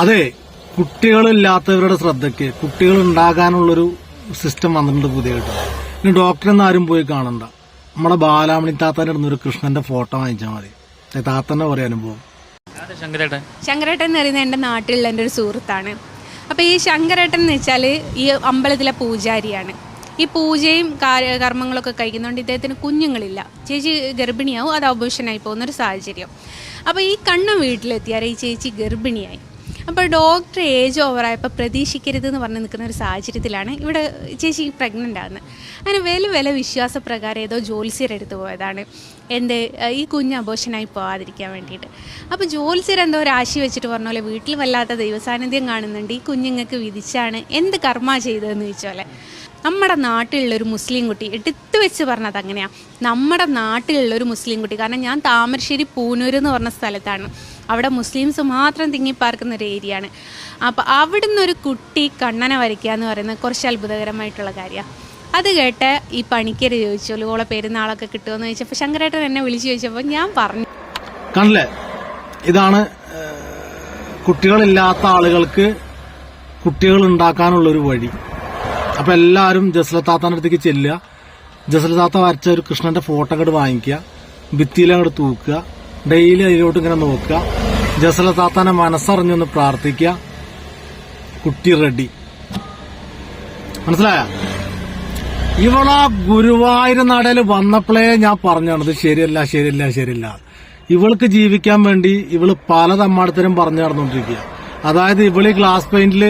അതെ കുട്ടികളില്ലാത്തവരുടെ ശ്രദ്ധയ്ക്ക് കുട്ടികൾ ഉണ്ടാകാനുള്ളൊരു സിസ്റ്റം വന്നിട്ടുണ്ട് പുതിയതായിട്ട്. ഇനി ഡോക്ടറെന്ന് ആരും പോയി കാണണ്ട. നമ്മുടെ ബാലാമണി താത്താന്റെ അടുത്ത് ഒരു കൃഷ്ണന്റെ ഫോട്ടോ വാങ്ങിച്ചാൽ മതി. താത്തന്റെ ഒരേ അനുഭവം. ശങ്കരേട്ടൻ? ശങ്കരേട്ടൻ എന്ന് പറയുന്നത് എന്റെ നാട്ടിലുള്ള എന്റെ ഒരു സുഹൃത്താണ്. അപ്പോൾ ഈ ശങ്കരേട്ടൻ എന്ന് വെച്ചാൽ ഈ അമ്പലത്തിലെ പൂജാരിയാണ്. ഈ പൂജയും കർമ്മങ്ങളൊക്കെ കഴിക്കുന്നതുകൊണ്ട് ഇദ്ദേഹത്തിന് കുഞ്ഞുങ്ങളില്ല. ചേച്ചി ഗർഭിണിയാവും അത് പോകുന്ന ഒരു സാഹചര്യം. അപ്പോൾ ഈ കണ്ണും വീട്ടിലെത്തിയാൽ ഈ ചേച്ചി ഗർഭിണിയായി. അപ്പോൾ ഡോക്ടർ ഏജ് ഓവറായപ്പോൾ പ്രതീക്ഷിക്കരുത് എന്ന് പറഞ്ഞ് നിൽക്കുന്ന ഒരു സാഹചര്യത്തിലാണ് ഇവിടെ ചേച്ചി പ്രഗ്നന്റ് ആകുന്നത് അങ്ങനെ വില വില വിശ്വാസപ്രകാരം ഏതോ ജോത്സ്യരെടുത്ത് പോയതാണ്. എന്റെ ഈ കുഞ്ഞ് അബോഷനായി പോകാതിരിക്കാൻ വേണ്ടിയിട്ട്. അപ്പോൾ ജോത്സ്യർ എന്തോ രാശി വെച്ചിട്ട് പറഞ്ഞ പോലെ വീട്ടിൽ വല്ലാത്ത ദൈവസാന്നിധ്യം കാണുന്നുണ്ട്. ഈ കുഞ്ഞുങ്ങൾക്ക് വിധിച്ചാണ്. എന്ത് കർമ്മ ചെയ്തതെന്ന് ചോദിച്ചോലെ നമ്മുടെ നാട്ടിലുള്ളൊരു മുസ്ലിം കുട്ടി എടുത്തു വെച്ച് പറഞ്ഞത് അങ്ങനെയാണ് നമ്മുടെ നാട്ടിലുള്ളൊരു മുസ്ലിം കുട്ടി. കാരണം ഞാൻ താമരശ്ശേരി പൂനൂർ എന്ന് പറഞ്ഞ സ്ഥലത്താണ്. അവിടെ മുസ്ലിംസ് മാത്രം തിങ്ങിപ്പാർക്കുന്ന ഒരു ഏരിയ ആണ് അപ്പോൾ അവിടുന്ന് ഒരു കുട്ടി കണ്ണനെ വരയ്ക്കുക എന്ന് പറയുന്നത് കുറച്ച് അത്ഭുതകരമായിട്ടുള്ള കാര്യമാണ് അത് കേട്ട് ഈ പണിക്കര് ചോദിച്ചു ഓളെ പെരുന്നാളൊക്കെ കിട്ടുമെന്ന് ചോദിച്ചപ്പോൾ ശങ്കരേട്ടൻ എന്നെ വിളിച്ചു ചോദിച്ചപ്പോൾ ഞാൻ പറഞ്ഞു. കണ്ടില്ലേ ഇതാണ് കുട്ടികളില്ലാത്ത ആളുകൾക്ക് കുട്ടികൾ ഉണ്ടാക്കാനുള്ളൊരു വഴി. അപ്പൊ എല്ലാവരും താത്താന്റെ അടുത്തേക്ക് ചെല്ലുക. ജസ്ലത്താത്ത വരച്ച ഒരു കൃഷ്ണന്റെ ഫോട്ടോ അങ്ങോട്ട് വാങ്ങിക്കുക. ഭിത്തിയിൽ അങ്ങോട്ട് തൂക്കുക. ഡെയിലി അതിലോട്ട് ഇങ്ങനെ നോക്കുക. ജസ്ലത്താത്താനെ മനസ്സറിഞ്ഞൊന്ന് പ്രാർത്ഥിക്കുക. കുട്ടി റെഡി മനസ്സിലായ? ഇവളാ ഗുരുവായൂർ നടയിൽ വന്നപ്പോഴേ ഞാൻ പറഞ്ഞാണ് ഇത് ശരിയല്ല ശരിയല്ല ശരിയല്ല. ഇവൾക്ക് ജീവിക്കാൻ വേണ്ടി ഇവൾ പല തമ്മാടത്തരും പറഞ്ഞു നടന്നുകൊണ്ടിരിക്കുക. അതായത് ഇവൾ ഗ്ലാസ് പെയിന്റിൽ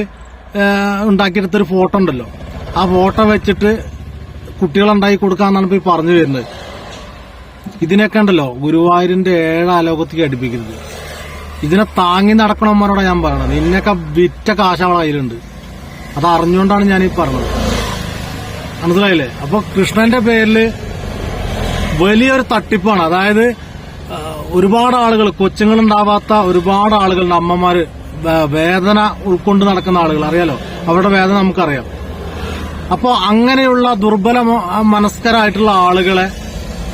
ഉണ്ടാക്കിയെടുത്തൊരു ഫോട്ടോ ഉണ്ടല്ലോ. ആ ഫോട്ടോ വെച്ചിട്ട് കുട്ടികളുണ്ടാക്കി കൊടുക്കാന്നാണ് ഇപ്പൊ പറഞ്ഞു വരുന്നത്. ഇതിനൊക്കെ ഉണ്ടല്ലോ ഗുരുവായൂരിന്റെ ഏഴ് ആലോകത്തേക്ക് അടുപ്പിക്കരുത് ഇതിനെ താങ്ങി നടക്കണമാരോടാ ഞാൻ പറയണത്. നിന്നൊക്കെ വിറ്റ കാശ് അവളെ കയ്യിലുണ്ട്. അത് അറിഞ്ഞുകൊണ്ടാണ് ഞാൻ ഈ പറഞ്ഞത്. മനസ്സിലായില്ലേ? അപ്പൊ കൃഷ്ണന്റെ പേരിൽ വലിയൊരു തട്ടിപ്പാണ്. അതായത് ഒരുപാട് ആളുകൾ കൊച്ചുങ്ങളുണ്ടാവാത്ത ഒരുപാട് ആളുകളുടെ അമ്മമാര് വേദന ഉൾക്കൊണ്ട് നടക്കുന്ന ആളുകൾ. അറിയാലോ? അവരുടെ വേദന നമുക്കറിയാം. അപ്പോ അങ്ങനെയുള്ള ദുർബല മനസ്കരായിട്ടുള്ള ആളുകളെ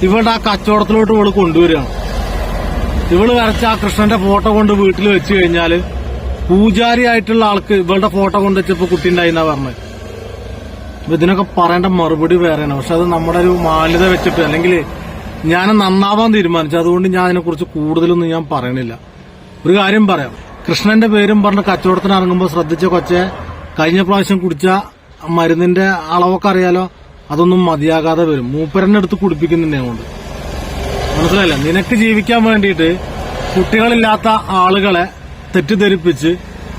ഇവളുടെ ആ കച്ചവടത്തിലോട്ട് ഇവൾ കൊണ്ടുവരികയാണ്. ഇവൾ വരച്ച ആ കൃഷ്ണന്റെ ഫോട്ടോ കൊണ്ട് വീട്ടിൽ വെച്ച് കഴിഞ്ഞാൽ പൂജാരിയായിട്ടുള്ള ആൾക്ക് ഇവളുടെ ഫോട്ടോ കൊണ്ട് വെച്ചപ്പോ കുട്ടി ഉണ്ടായിന്നാ പറഞ്ഞത്. ഇതിനൊക്കെ പറയേണ്ട മറുപടി വേറെയാണ്. പക്ഷെ അത് നമ്മുടെ ഒരു മാന്യത വെച്ചിട്ട് അല്ലെങ്കിൽ ഞാൻ നന്നാവാൻ തീരുമാനിച്ചു. അതുകൊണ്ട് ഞാൻ അതിനെക്കുറിച്ച് കൂടുതലൊന്നും ഞാൻ പറയണില്ല. ഒരു കാര്യം പറയാം. കൃഷ്ണന്റെ പേരും പറഞ്ഞ കച്ചവടത്തിന് ഇറങ്ങുമ്പോൾ ശ്രദ്ധിച്ച കൊച്ചെ കഴിഞ്ഞ പ്രാവശ്യം കുടിച്ച മരുന്നിന്റെ അളവൊക്കെ അറിയാലോ? അതൊന്നും മതിയാകാതെ വരും. മൂപ്പരന്റെ അടുത്ത് കുടിപ്പിക്കുന്നുണ്ട് കൊണ്ട്. മനസ്സിലായില്ല? നിനക്ക് ജീവിക്കാൻ വേണ്ടിയിട്ട് കുട്ടികളില്ലാത്ത ആളുകളെ തെറ്റിദ്ധരിപ്പിച്ച്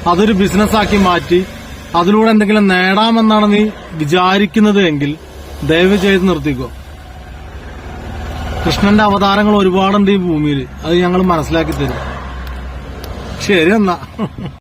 അതൊരു ബിസിനസ്സാക്കി മാറ്റി അതിലൂടെ എന്തെങ്കിലും നേടാമെന്നാണ് നീ വിചാരിക്കുന്നത് എങ്കിൽ ദയവ് ചെയ്ത് നിർത്തിക്കോ. കൃഷ്ണന്റെ അവതാരങ്ങൾ ഒരുപാടുണ്ട് ഈ ഭൂമിയിൽ അത് ഞങ്ങൾ മനസ്സിലാക്കി തരും. ശരി എന്നാ.